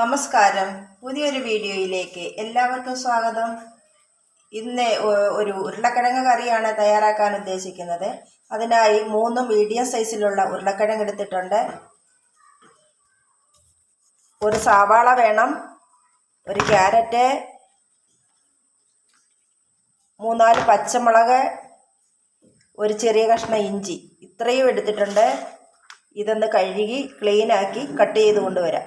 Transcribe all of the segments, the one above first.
നമസ്കാരം. പുതിയൊരു വീഡിയോയിലേക്ക് എല്ലാവർക്കും സ്വാഗതം. ഇന്ന് ഒരു ഉരുളക്കിഴങ്ങ് കറിയാണ് തയ്യാറാക്കാൻ ഉദ്ദേശിക്കുന്നത്. അതിനായി മൂന്ന് മീഡിയം സൈസിലുള്ള ഉരുളക്കിഴങ്ങ് എടുത്തിട്ടുണ്ട്. ഒരു സവാള വേണം ഒരു ക്യാരറ്റ് മൂന്നാൽ പച്ചമുളക് ഒരു ചെറിയ കഷ്ണം ഇഞ്ചി. ഇത്രയും എടുത്തിട്ടുണ്ട്. ഇതൊന്ന് കഴുകി ക്ലീനാക്കി കട്ട് ചെയ്ത് കൊണ്ടുവരാം.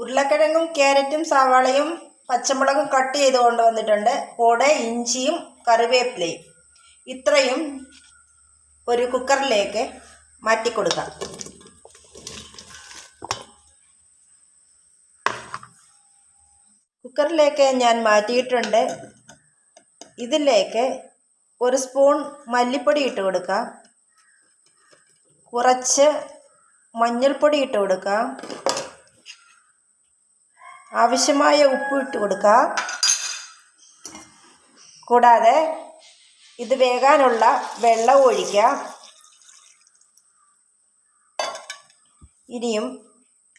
ഉരുളക്കിഴങ്ങും ക്യാരറ്റും സവാളയും പച്ചമുളകും കട്ട് ചെയ്ത് കൊണ്ടുവന്നിട്ടുണ്ട്. കൂടെ ഇഞ്ചിയും കറിവേപ്പിലയും. ഇത്രയും ഒരു കുക്കറിലേക്ക് മാറ്റി കൊടുക്കാം കുക്കറിലേക്ക് ഞാൻ മാറ്റിയിട്ടുണ്ട്. ഇതിലേക്ക് ഒരു സ്പൂൺ മല്ലിപ്പൊടി ഇട്ട് കൊടുക്കാം. കുറച്ച് മഞ്ഞൾപ്പൊടി ഇട്ട് കൊടുക്കാം. ആവശ്യമായ ഉപ്പ് ഇട്ട് കൊടുക്കുക കൂടാതെ ഇത് വേകാനുള്ള വെള്ളം ഒഴിക്കുക ഇനിയും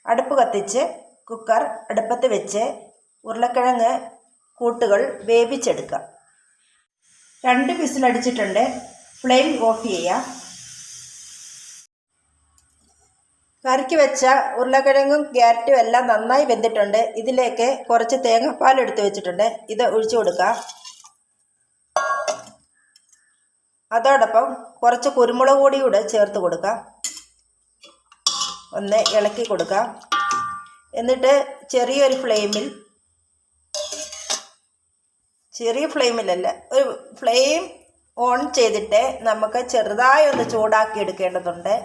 അടുപ്പ് കത്തിച്ച് കുക്കർ അടുപ്പത്ത് വെച്ച് ഉരുളക്കിഴങ്ങ് കൂട്ടുകൾ വേവിച്ചെടുക്കുക രണ്ട് വിസിലടിച്ചിട്ടുണ്ട്. ഫ്ലെയിം ഓഫ് ചെയ്യുക കറിക്ക് വെച്ച ഉരുളക്കിഴങ്ങും ക്യാരറ്റും എല്ലാം നന്നായി വെന്തിട്ടുണ്ട്. ഇതിലേക്ക് കുറച്ച് തേങ്ങാപ്പാൽ എടുത്ത് വെച്ചിട്ടുണ്ട്. ഇത് ഒഴിച്ചു കൊടുക്കുക അതോടൊപ്പം കുറച്ച് കുരുമുളക് പൊടി കൂടെ ചേർത്ത് കൊടുക്കുക ഒന്ന് ഇളക്കി കൊടുക്കുക എന്നിട്ട് ചെറിയൊരു ഫ്ലെയിമിൽ ചെറിയ ഫ്ലെയിമിലല്ല ഒരു ഫ്ലെയിം ഓൺ ചെയ്തിട്ട് നമുക്ക് ചെറുതായി ഒന്ന് ചൂടാക്കി എടുക്കേണ്ടതുണ്ട്.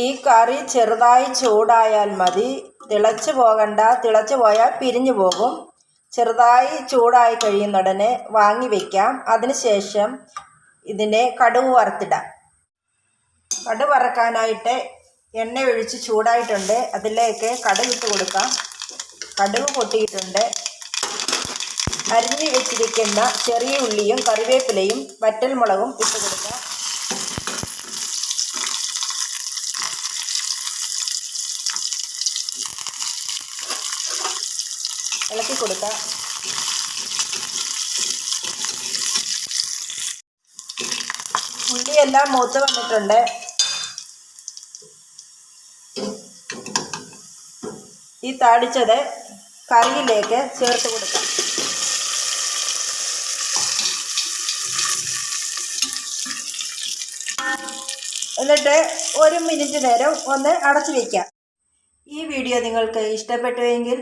ഈ കറി ചെറുതായി ചൂടായാൽ മതി. തിളച്ച് പോകണ്ട തിളച്ച് പോയാൽ പിരിഞ്ഞു പോകും. ചെറുതായി ചൂടായി കഴിയുന്നുടനെ വാങ്ങി വയ്ക്കാം അതിനുശേഷം ഇതിനെ കടുവ് വറുത്തിടാം. കടു വറക്കാനായിട്ട് എണ്ണ ഒഴിച്ച് ചൂടായിട്ടുണ്ട്. അതിലേക്ക് കടുക് ഇട്ട് കൊടുക്കാം. കടുവ് പൊട്ടിയിട്ടുണ്ട്. അരിഞ്ഞു വെച്ചിരിക്കുന്ന ചെറിയ ഉള്ളിയും കറിവേപ്പിലയും വറ്റൽമുളകും ഇട്ട് കൊടുക്കാം. ഇളക്കി കൊടുക്കാം. ഉള്ളിയെല്ലാം മൂത്ത് വന്നിട്ടുണ്ട്. ഈ താടിച്ചത് കറിയിലേക്ക് ചേർത്ത് കൊടുക്കാം. എന്നിട്ട് ഒരു മിനിറ്റ് നേരം ഒന്ന് അടച്ചു വയ്ക്കാം ഈ വീഡിയോ നിങ്ങൾക്ക് ഇഷ്ടപ്പെട്ടുവെങ്കിൽ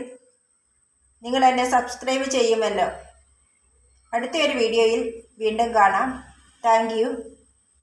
നിങ്ങൾ എന്നെ സബ്സ്ക്രൈബ് ചെയ്യുമല്ലോ. അടുത്ത ഒരു വീഡിയോയിൽ വീണ്ടും കാണാം. താങ്ക്